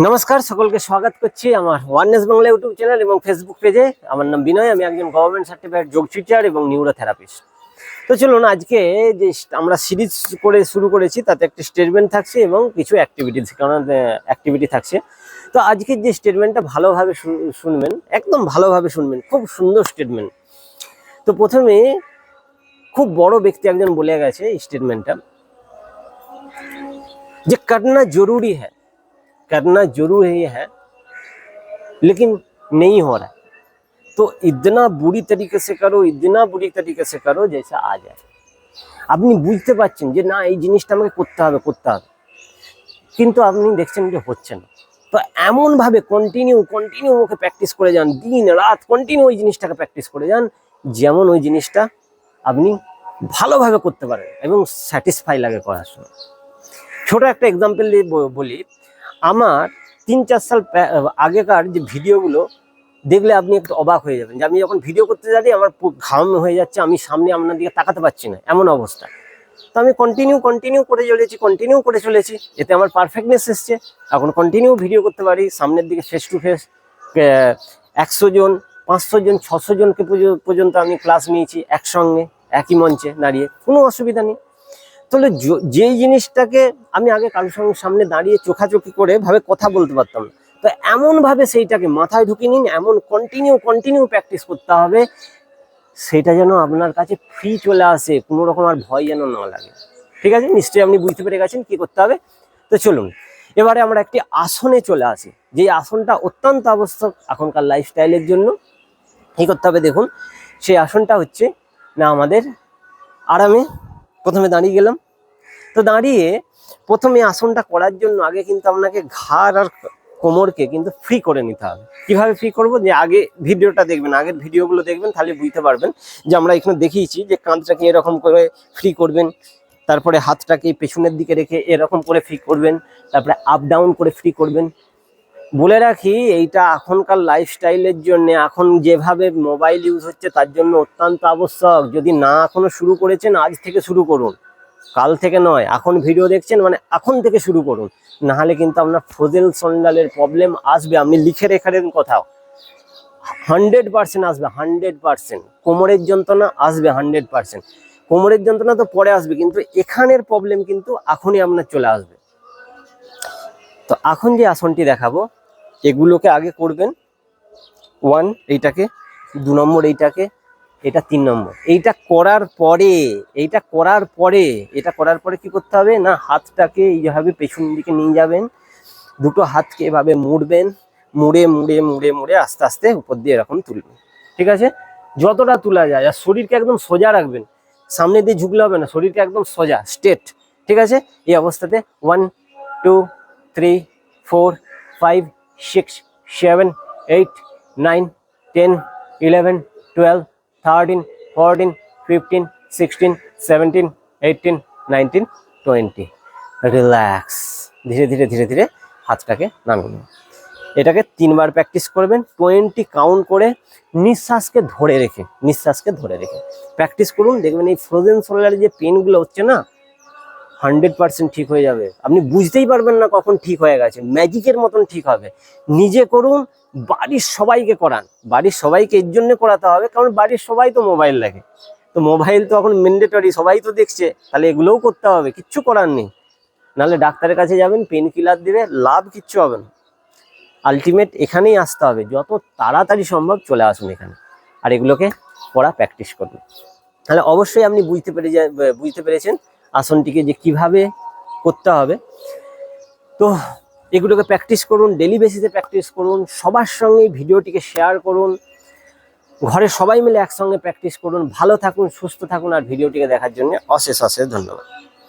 নমস্কার, সকলকে স্বাগত করছি আমার ওয়ারনেস বাংলা ইউটিউব চ্যানেল এবং ফেসবুক পেজে আমার নাম বিনয়, আমি একজন গভর্নমেন্ট সার্টিফাইড যোগ টিচার এবং নিউরোথেরাপিস্ট তো চলুন আজকে যে আমরা সিরিজ করে শুরু করেছি, তাতে একটা স্টেটমেন্ট থাকছে এবং কিছু অ্যাক্টিভিটি অ্যাক্টিভিটি থাকছে। তো আজকের যে স্টেটমেন্টটা ভালোভাবে শুনবেন, একদম ভালোভাবে শুনবেন, খুব সুন্দর স্টেটমেন্ট তো প্রথমে খুব বড় ব্যক্তি একজন বলে গেছে এই স্টেটমেন্টটা যে কাটনা জরুরি হ্যাঁ करना जरूर ही है लेकिन नहीं हो रहा है तो इतना बुरी तरीके से करो इतना बुरी तरीके से करो जैसा आ जाए আপনি বুঝতে পারছেন যে না এই জিনিসটা আমাকে করতে হবে করতে হবে কিন্তু আপনি দেখছেন যে হচ্ছে না তো এমনভাবে কন্টিনিউ কন্টিনিউ ওকে প্র্যাকটিস করে যান দিন রাত কন্টিনিউ ওই জিনিসটাকে প্র্যাকটিস করে যান যেমন ওই জিনিসটা আপনি ভালোভাবে করতে পারেন এবং স্যাটিসফাই লাগে করার সময় ছোট একটা এক্সাম্পল দিয়ে ব- বলি আমার তিন, চার সাল আগেকার যে ভিডিওগুলো, দেখলে আপনি একটু অবাক হয়ে যাবেন যে আমি যখন ভিডিও করতে যাচ্ছি, আমার ঘাম হয়ে যাচ্ছে, আমি সামনে আপনার দিকে তাকাতে পারছি না, এমন অবস্থা। তো আমি কন্টিনিউ কন্টিনিউ করে চলেছি কন্টিনিউ করে চলেছি, এতে আমার পারফেক্টনেস এসছে। এখন কন্টিনিউ ভিডিও করতে পারি, সামনের দিকে ফেস টু ফেস একশো জন, পাঁচশো জন, ছশো জনকে পর্যন্ত আমি ক্লাস নিয়েছি একসঙ্গে, একই মঞ্চে দাঁড়িয়ে, কোনো অসুবিধা নেই। তাহলে য- জিনিসটাকে আমি আগে কারোর সঙ্গে সামনে দাঁড়িয়ে চোখাচোখি করে ভাবে কথা বলতে পারতাম না তো এমন ভাবে সেইটাকে মাথায় ঢুকিয়ে নিন, এমন কন্টিনিউ কন্টিনিউ প্র্যাকটিস করতে হবে, সেটা যেন আপনার কাছে ফ্রি চলে আসে, কোনো রকম আর ভয় যেন না লাগে। ঠিক আছে? নিশ্চয়ই আপনি বুঝতে পেরে গেছেন কি করতে হবে? তো চলুন, এবারে আমরা একটি আসনে চলে আসি যে আসনটা অত্যন্ত আবশ্যক এখনকার লাইফস্টাইলের জন্য। কি করতে হবে দেখুন, সেই আসনটা হচ্ছে না আমাদের আরামে প্রথমে দাঁড়িয়ে গেলাম। তো দাঁড়িয়ে প্রথমে আসনটা করার জন্য আগে কিন্তু আপনাকে ঘাড় আর কোমরকে কিন্তু ফ্রি করে নিতে হবে। কীভাবে ফ্রি করব? যে আগে ভিডিওটা দেখবেন, আগের ভিডিওগুলো দেখবেন, তাহলে বুঝতে পারবেন যে আমরা এখানে দেখিয়েছি যে কাঁধটাকে এরকম করে ফ্রি করবেন, তারপরে হাতটাকে পেছনের দিকে রেখে এরকম করে ফ্রি করবেন, তারপরে আপ ডাউন করে ফ্রি করবেন বলে রাখি, এইটা এখনকার লাইফস্টাইলের জন্য, এখন যেভাবে মোবাইল ইউজ হচ্ছে তার জন্য অত্যন্ত আবশ্যক। যদি না এখনও শুরু করেছেন, আজ থেকে শুরু করুন। কাল থেকে নয়, এখন ভিডিও দেখছেন মানে এখন থেকে শুরু করুন। নাহলে কিন্তু আপনার ফজেল সন্ডালের প্রবলেম আসবে। আপনি লিখে রেখারেন কোথাও। হান্ড্রেড পার্সেন্ট আসবে হান্ড্রেড পার্সেন্ট কোমরের যন্ত্রণা আসবে হান্ড্রেড পার্সেন্ট কোমরের যন্ত্রণা তো পরে আসবে, কিন্তু এখানের প্রবলেম কিন্তু এখনই আপনার চলে আসবে। তো এখন যে আসনটি দেখাবো এগুলোকে আগে করবেন। ওয়ান এইটাকে। দু নম্বর এইটাকে। এটা তিন নম্বর। এইটা করার পরে, এইটা করার পরে, এটা করার পরে কি করতে হবে না, হাতটাকে এইভাবে পেছন দিকে নিয়ে যাবেন। দুটো হাতকে এভাবে মুড়বেন। মুড়ে মুড়ে মুড়ে মুড়ে আস্তে আস্তে উপর দিয়ে এরকম তুলবেন। ঠিক আছে? যতটা তোলা যায়। আর শরীরকে একদম সোজা রাখবেন। সামনে দিয়ে ঝুঁকলে হবে না। শরীরকে একদম সোজা স্ট্রেট ঠিক আছে? এই অবস্থাতে one two three four five six, seven, eight, nine, ten, eleven, twelve, thirteen, fourteen, fifteen, sixteen, seventeen eighteen nineteen, twenty. Relax. ধীরে ধীরে ধীরে ধীরে হাতটাকে নামিয়ে। এটাকে তিনবার প্র্যাকটিস করবেন, টোয়েন্টি কাউন্ট করে নিঃশ্বাসকে ধরে রেখে, নিঃশ্বাসকে ধরে রেখে। প্র্যাকটিস করুন, দেখবেন এই ফ্রোজেন সোলারের যে পেনগুলো হচ্ছে না হান্ড্রেড পার্সেন্ট ঠিক হয়ে যাবে। আপনি বুঝতেই পারবেন না কখন ঠিক হয়ে গেছে। ম্যাজিকের মতন ঠিক হবে। নিজে করুন, বাড়ির সবাইকে করান। বাড়ির সবাইকে এর জন্য করাতে হবে, কারণ বাড়ির সবাই তো মোবাইল লাগে তো মোবাইল তো এখন ম্যান্ডেটরি সবাই তো দেখছে। তাহলে এগুলোও করতে হবে, কিচ্ছু করার নেই। নাহলে ডাক্তারের কাছে যাবেন পেন কিলার দিবে, লাভ কিচ্ছু হবে না। আলটিমেট এখানেই আসতে হবে, যত তাড়াতাড়ি সম্ভব চলে আসুন এখানে। আর এগুলোকে পড়া প্র্যাকটিস করুন। তাহলে অবশ্যই আপনি বুঝতে পেরে বুঝতে পেরেছেন। আসনটিকে যে কীভাবে করতে হবে। তো এগুলোকে প্র্যাকটিস করুন ডেলি বেসিসে প্র্যাকটিস করুন, সবার সঙ্গে ভিডিওটিকে শেয়ার করুন, ঘরে সবাই মিলে একসঙ্গে প্র্যাকটিস করুন, ভালো থাকুন, সুস্থ থাকুন আর ভিডিওটিকে দেখার জন্য অশেষ অশেষ ধন্যবাদ।